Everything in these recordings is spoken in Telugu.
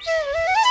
了。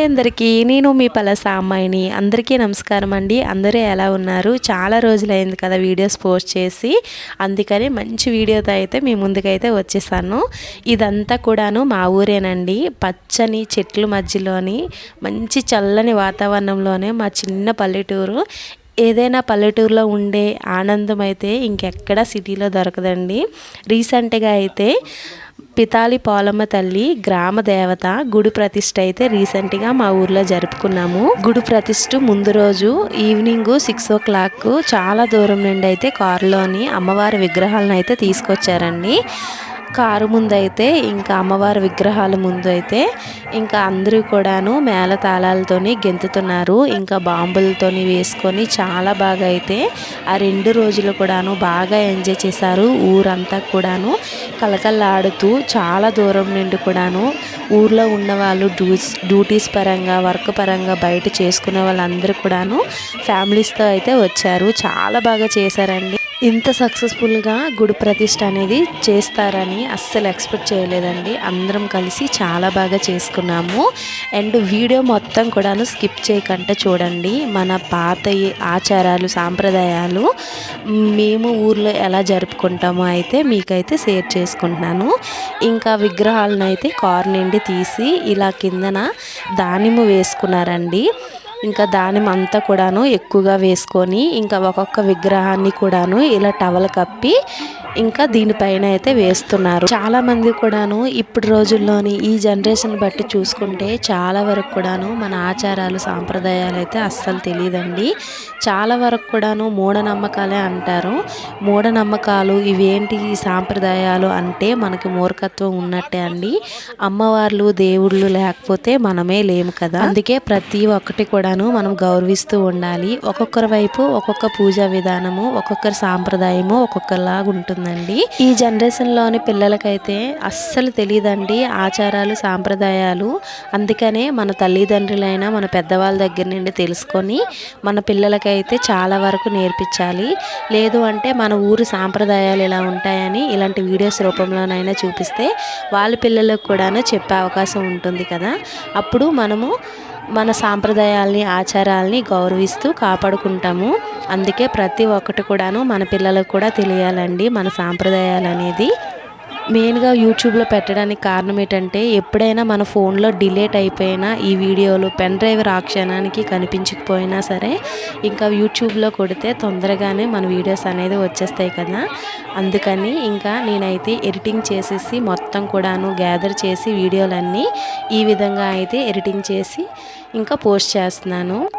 హాయ్ అందరికీ. నేను మీ పలస అమ్మాయిని అందరికీ నమస్కారం అండి. అందరూ ఎలా ఉన్నారు? చాలా రోజులైంది కదా వీడియోస్ పోస్ట్ చేసి. అందుకని మంచి వీడియోతో అయితే మీ ముందుకైతే వచ్చేసాను. ఇదంతా కూడాను మా ఊరేనండి. పచ్చని చెట్ల మధ్యలోని మంచి చల్లని వాతావరణంలోనే మా చిన్న పల్లెటూరు. ఏదైనా పల్లెటూరులో ఉండే ఆనందం అయితే ఇంకెక్కడ సిటీలో దొరకదండి. రీసెంట్గా అయితే పితాలి పోలమ్మ తల్లి గ్రామ దేవత గుడి ప్రతిష్ట అయితే రీసెంట్గా మా ఊర్లో జరుపుకున్నాము. గుడి ప్రతిష్ట ముందు రోజు ఈవినింగ్ సిక్స్ ఓ క్లాక్ చాలా దూరం నుండి అయితే కారులోని అమ్మవారి విగ్రహాలను అయితే తీసుకొచ్చారండి. కారు ముందు అయితే ఇంకా అమ్మవారి విగ్రహాల ముందు అయితే ఇంకా అందరూ కూడాను మేళ తాళాలతోని గెంతుతున్నారు. ఇంకా బాంబులతోని వేసుకొని చాలా బాగా అయితే ఆ రెండు రోజులు కూడాను బాగా ఎంజాయ్ చేశారు. ఊరంతా కూడాను కలకల్లాడుతూ చాలా దూరం నుండి కూడాను ఊర్లో ఉన్న వాళ్ళు డ్యూస్ డ్యూటీస్ పరంగా వర్క్ పరంగా బయట చేసుకునే వాళ్ళందరూ కూడాను ఫ్యామిలీస్తో అయితే వచ్చారు. చాలా బాగా చేశారండి. ఇంత సక్సెస్ఫుల్గా గుడి ప్రతిష్ట అనేది చేస్తారని అస్సలు ఎక్స్పెక్ట్ చేయలేదండి. అందరం కలిసి చాలా బాగా చేసుకున్నాము. అండ్ వీడియో మొత్తం కూడాను స్కిప్ చేయకుండా చూడండి. మన పాత ఆచారాలు సాంప్రదాయాలు మేము ఊర్లో ఎలా జరుపుకుంటామో అయితే మీకైతే షేర్ చేసుకుంటున్నాను. ఇంకా విగ్రహాలను అయితే కారు నుండి తీసి ఇలా కిందన దానిమ్మ వేసుకున్నారండి. ఇంకా దానిమ్మ అంతా కూడాను ఎక్కువగా వేసుకొని ఇంకా ఒక్కొక్క విగ్రహాన్ని కూడాను ఇలా టవల్ కప్పి ఇంకా దీనిపైన అయితే వేస్తున్నారు. చాలా మంది కూడాను ఇప్పుడు రోజుల్లోని ఈ జనరేషన్ బట్టి చూసుకుంటే చాలా వరకు కూడాను మన ఆచారాలు సాంప్రదాయాలు అయితే అస్సలు తెలియదండి. చాలా వరకు కూడాను మూఢనమ్మకాలే అంటారు. మూఢనమ్మకాలు ఇవేంటి ఈ సాంప్రదాయాలు అంటే మనకి మూర్ఖత్వం ఉన్నట్టే అండి. అమ్మవార్లు దేవుళ్ళు లేకపోతే మనమే లేము కదా. అందుకే ప్రతి ఒక్కటి కూడా కూడాను మనం గౌరవిస్తూ ఉండాలి. ఒక్కొక్కరి వైపు ఒక్కొక్క పూజా విధానము ఒక్కొక్కరి సాంప్రదాయము ఒక్కొక్కలాగా ఉంటుందండి. ఈ జనరేషన్లోని పిల్లలకైతే అస్సలు తెలియదండి ఆచారాలు సాంప్రదాయాలు. అందుకనే మన తల్లిదండ్రులైనా మన పెద్దవాళ్ళ దగ్గర నుండి తెలుసుకొని మన పిల్లలకైతే చాలా వరకు నేర్పించాలి. లేదు అంటే మన ఊరు సాంప్రదాయాలు ఇలా ఉంటాయని ఇలాంటి వీడియోస్ రూపంలోనైనా చూపిస్తే వాళ్ళ పిల్లలకు కూడాను చెప్పే అవకాశం ఉంటుంది కదా. అప్పుడు మనము మన సాంప్రదాయాల్ని ఆచారాల్ని గౌరవిస్తూ కాపాడుకుంటాము. అందుకే ప్రతి ఒక్కటి కూడాను మన పిల్లలకు కూడా తెలియాలండి మన సాంప్రదాయాలు అనేది మెయిన్గా యూట్యూబ్లో పెట్టడానికి కారణం ఏంటంటే ఎప్పుడైనా మన ఫోన్లో డిలేట్ అయిపోయినా ఈ వీడియోలు పెన్ డ్రైవ్ ఆ క్షణానికి కనిపించకపోయినా సరే ఇంకా యూట్యూబ్లో కొడితే తొందరగానే మన వీడియోస్ అనేది వచ్చేస్తాయి కదా. అందుకని ఇంకా నేనైతే ఎడిటింగ్ చేసేసి మొత్తం కూడాను గ్యాదర్ చేసి వీడియోలన్నీ ఈ విధంగా అయితే ఎడిటింగ్ చేసి ఇంకా పోస్ట్ చేస్తున్నాను.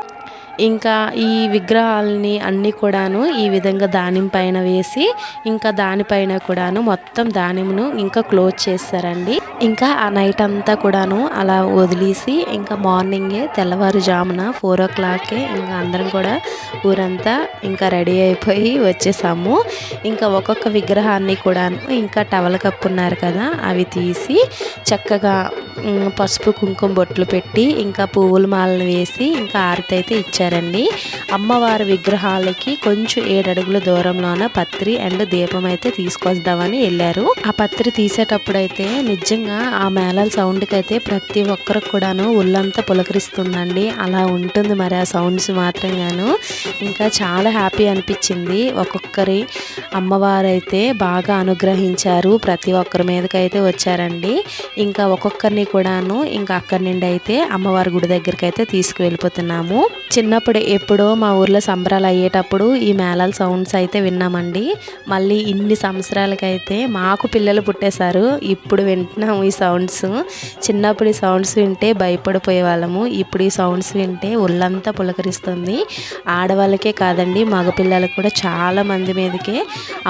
ఇంకా ఈ విగ్రహాలని అన్నీ కూడాను ఈ విధంగా దానిం పైన వేసి ఇంకా దానిపైన కూడాను మొత్తం దానిమును ఇంకా క్లోజ్ చేస్తారండి ఇంకా ఆ నైట్ అంతా కూడాను అలా వదిలేసి ఇంకా మార్నింగే తెల్లవారుజామున ఫోర్ ఓ క్లాక్కే ఇంకా అందరం కూడా ఊరంతా ఇంకా రెడీ అయిపోయి వచ్చేసాము. ఇంకా ఒక్కొక్క విగ్రహాన్ని కూడాను ఇంకా టవల్ కప్పున్నారు కదా అవి తీసి చక్కగా పసుపు కుంకుమ బొట్లు పెట్టి ఇంకా పువ్వుల మాలను వేసి ఇంకా ఆరతి అయితే ఇచ్చారు. వచ్చారండి అమ్మవారి విగ్రహాలకి కొంచెం ఏడడుగుల దూరంలోన పత్రి అండ్ దీపం అయితే తీసుకొద్దామని వెళ్ళారు. ఆ పత్రి తీసేటప్పుడు అయితే నిజంగా ఆ మేళాల సౌండ్కి అయితే ప్రతి ఒక్కరికి కూడాను ఒళ్ళంతా పులకరిస్తుందండి. అలా ఉంటుంది మరి ఆ సౌండ్స్ మాత్రం గాను ఇంకా చాలా హ్యాపీ అనిపించింది. ఒక్కొక్కరి అమ్మవారైతే బాగా అనుగ్రహించారు. ప్రతి ఒక్కరి మీదకైతే వచ్చారండి. ఇంకా ఒక్కొక్కరిని కూడాను ఇంకా అక్కడి నుండి అయితే అమ్మవారి గుడి దగ్గరికి అయితే తీసుకువెళ్ళిపోతున్నాము. చిన్న చిన్నప్పుడు ఎప్పుడో మా ఊర్లో సంబరాలు అయ్యేటప్పుడు ఈ మేళాల సౌండ్స్ అయితే విన్నామండి. మళ్ళీ ఇన్ని సంవత్సరాలకైతే మాకు పిల్లలు పుట్టేశారు. ఇప్పుడు వింటున్నాము ఈ సౌండ్స్ చిన్నప్పుడు ఈ సౌండ్స్ వింటే భయపడిపోయే వాళ్ళము ఇప్పుడు ఈ సౌండ్స్ వింటే ఒళ్ళంతా పులకరిస్తుంది. ఆడవాళ్ళకే కాదండి మగపిల్లలకు కూడా చాలా మంది మీదకే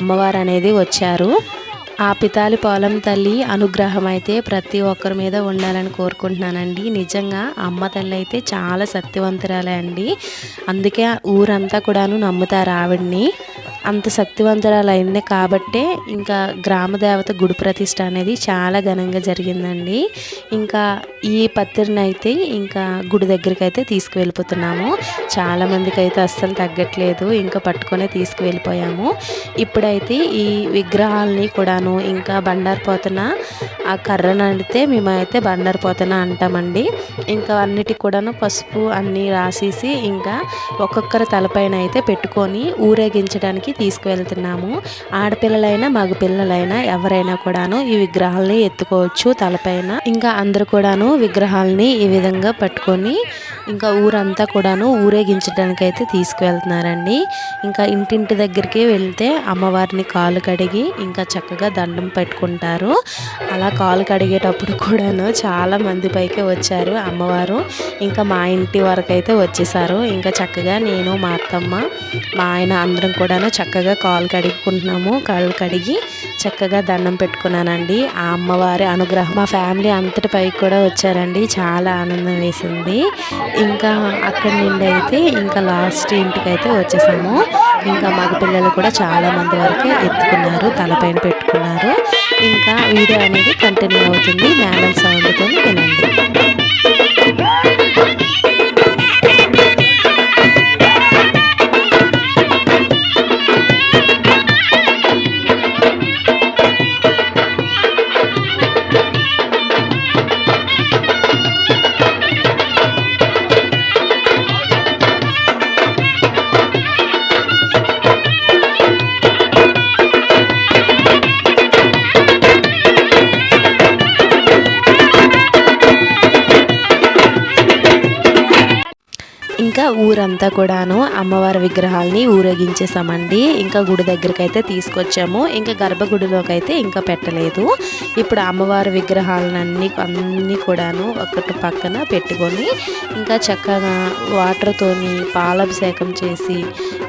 అమ్మవారు అనేది వచ్చారు. ఆ పితాలి పొలం తల్లి అనుగ్రహం అయితే ప్రతి ఒక్కరి మీద ఉండాలని కోరుకుంటున్నానండి. నిజంగా అమ్మ తల్లి అయితే చాలా సత్యవంతురాలే అండి. అందుకే ఊరంతా కూడాను నమ్ముతారు ఆవిడ్ని. అంత శక్తివంతురాలు అయింది కాబట్టే ఇంకా గ్రామ దేవత గుడి ప్రతిష్ట అనేది చాలా ఘనంగా జరిగిందండి. ఇంకా ఈ పత్రిని అయితే ఇంకా గుడి దగ్గరికి అయితే తీసుకువెళ్ళిపోతున్నాము. చాలా మందికి అయితే అస్సలు తగ్గట్లేదు. ఇంకా పట్టుకొనే తీసుకువెళ్ళిపోయాము. ఇప్పుడైతే ఈ విగ్రహాలని కూడాను ఇంకా బండారిపోతున్న ఆ కర్రను అడితే మేమైతే బండారిపోతున్న అంటామండి. ఇంకా అన్నిటికి కూడాను పసుపు అన్నీ రాసేసి ఇంకా ఒక్కొక్కరి తలపైన అయితే పెట్టుకొని ఊరేగించడానికి తీసుకువెళ్తున్నాము. ఆడపిల్లలైనా మగపిల్లలైనా ఎవరైనా కూడాను ఈ విగ్రహాలని ఎత్తుకోవచ్చు తలపైన. ఇంకా అందరు కూడాను విగ్రహాలని ఈ విధంగా పట్టుకొని ఇంకా ఊరంతా కూడాను ఊరేగించడానికి అయితే తీసుకువెళ్తున్నారండి. ఇంకా ఇంటింటి దగ్గరికి వెళ్తే అమ్మవారిని కాలు కడిగి ఇంకా చక్కగా దండం పెట్టుకుంటారు. అలా కాలు కడిగేటప్పుడు కూడాను చాలా మంది పైకి వచ్చారు అమ్మవారు. ఇంకా మా ఇంటి వరకు అయితే వచ్చేసారు. ఇంకా చక్కగా నేను మా అత్తమ్మ మా ఆయన అందరం కూడాను చక్కగా కాలు కడుక్కుంటున్నాము. కాళ్ళు కడిగి చక్కగా దండం పెట్టుకున్నానండి. ఆ అమ్మవారి అనుగ్రహం మా ఫ్యామిలీ అంతటి పైకి కూడా వచ్చారండి. చాలా ఆనందం వేసింది. ఇంకా అక్కడి నుండి అయితే ఇంకా లాస్ట్ ఇంటికి అయితే వచ్చేసాము. ఇంకా మగ పిల్లలు కూడా చాలా మంది వరకు ఎత్తుకున్నారు తలపైన పెట్టుకున్నారు. ఇంకా వీడియో అనేది కంటిన్యూ అవుతుంది. మేళం సౌండ్తో వినండి. ఇంకా ఊరంతా కూడాను అమ్మవారి విగ్రహాలని ఊరేగించేసామండి. ఇంకా గుడి దగ్గరికి అయితే తీసుకొచ్చాము. ఇంకా గర్భగుడిలోకి అయితే ఇంకా పెట్టలేదు. ఇప్పుడు అమ్మవారి విగ్రహాలన్నీ అన్ని అన్నీ కూడాను ఒకటి పక్కన పెట్టుకొని ఇంకా చక్కగా వాటర్తోని పాలాభిషేకం చేసి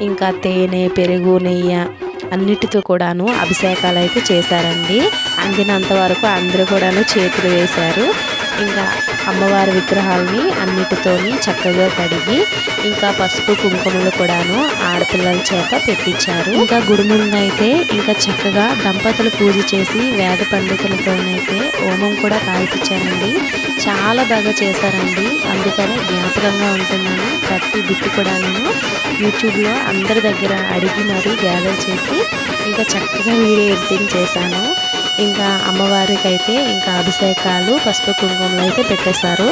ఇంకా తేనె పెరుగు నెయ్యి అన్నిటితో కూడాను అభిషేకాలు అయితే చేశారండి. అందినంత వరకు అందరూ కూడాను చేతులు వేశారు. ఇంకా అమ్మవారి విగ్రహాలని అన్నిటితోని చక్కగా కడిగి ఇంకా పసుపు కుంకుమలు కూడాను ఆడపిల్లల చేత పెట్టించారు. ఇంకా గుడి ముందు అయితే ఇంకా చక్కగా దంపతులు పూజ చేసి వేద పండితులతోనైతే హోమం కూడా కాల్పించారండి. చాలా బాగా చేశారండి. అందుకని జ్ఞాపకంగా ఉంటున్నాను. ప్రతి బిట్టు కూడా నేను యూట్యూబ్లో అందరి దగ్గర అడిగి మరీ గ్యాదర్ చేసి ఇంకా చక్కగా వీడియో ఎడిటింగ్ చేశాను. ఇంకా అమ్మవారికి అయితే ఇంకా అభిషేకాలు పసుపు కుంకుమలు అయితే పెట్టేశారు.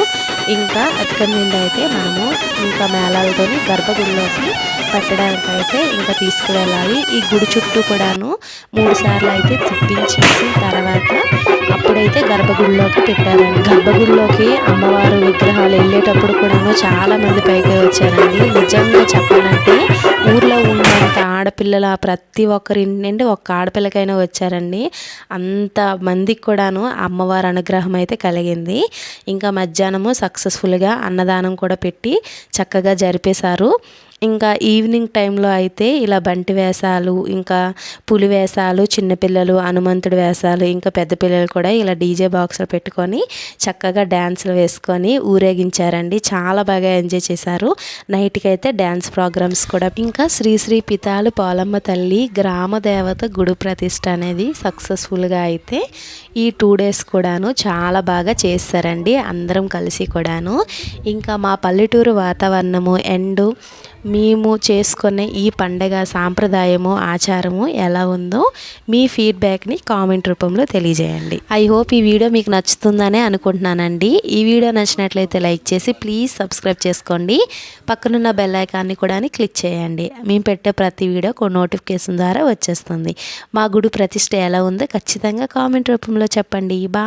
ఇంకా అక్కడి నుండి అయితే మనము ఇంకా మేళాలతో గర్భగుడిలోకి పెట్టడానికి అయితే ఇంకా తీసుకువెళ్ళాలి. ఈ గుడి చుట్టూ కూడాను మూడు సార్లు అయితే తిప్పించేసి తర్వాత అప్పుడైతే గర్భగుడిలోకి పెట్టారండి. గర్భగుడిలోకి అమ్మవారు విగ్రహాలు వెళ్ళేటప్పుడు కూడాను చాలామంది పైకి వచ్చారండి. నిజంగా చెప్పాలంటే ఊర్లో ఉన్నంత ఆడపిల్లల ప్రతి ఒక్కరి ఇంటి నుండి ఒక్క ఆడపిల్లకైనా వచ్చారండి. అంత మందికి కూడాను అమ్మవారి అనుగ్రహం అయితే కలిగింది. ఇంకా మధ్యాహ్నము సక్సెస్ఫుల్గా అన్నదానం కూడా పెట్టి చక్కగా జరిపేశారు. ఇంకా ఈవినింగ్ టైంలో అయితే ఇలా బంటి వేషాలు ఇంకా పులి వేషాలు చిన్నపిల్లలు హనుమంతుడి వేషాలు ఇంకా పెద్ద పిల్లలు కూడా ఇలా డీజే బాక్సులు పెట్టుకొని చక్కగా డ్యాన్సులు వేసుకొని ఊరేగించారండి. చాలా బాగా ఎంజాయ్ చేశారు. నైట్కి అయితే డ్యాన్స్ ప్రోగ్రామ్స్ కూడా. ఇంకా శ్రీ శ్రీ పితాలు పోలమ్మ తల్లి గ్రామ దేవత గుడి ప్రతిష్ట అనేది సక్సెస్ఫుల్గా అయితే ఈ టూ డేస్ కూడాను చాలా బాగా చేస్తారండి. అందరం కలిసి కూడాను. ఇంకా మా పల్లెటూరు వాతావరణము ఎండు మేము చేసుకునే ఈ పండగ సాంప్రదాయము ఆచారము ఎలా ఉందో మీ ఫీడ్బ్యాక్ని కామెంట్ రూపంలో తెలియజేయండి. ఐ హోప్ ఈ వీడియో మీకు నచ్చుతుందనే అనుకుంటున్నానండి. ఈ వీడియో నచ్చినట్లయితే లైక్ చేసి ప్లీజ్ సబ్స్క్రైబ్ చేసుకోండి. పక్కనున్న బెల్ ఐకాన్ని కూడా క్లిక్ చేయండి. మేము పెట్టే ప్రతి వీడియో నోటిఫికేషన్ ద్వారా వచ్చేస్తుంది. మా గుడి ప్రతిష్ట ఎలా ఉందో ఖచ్చితంగా కామెంట్ రూపంలో చెప్పండి. బా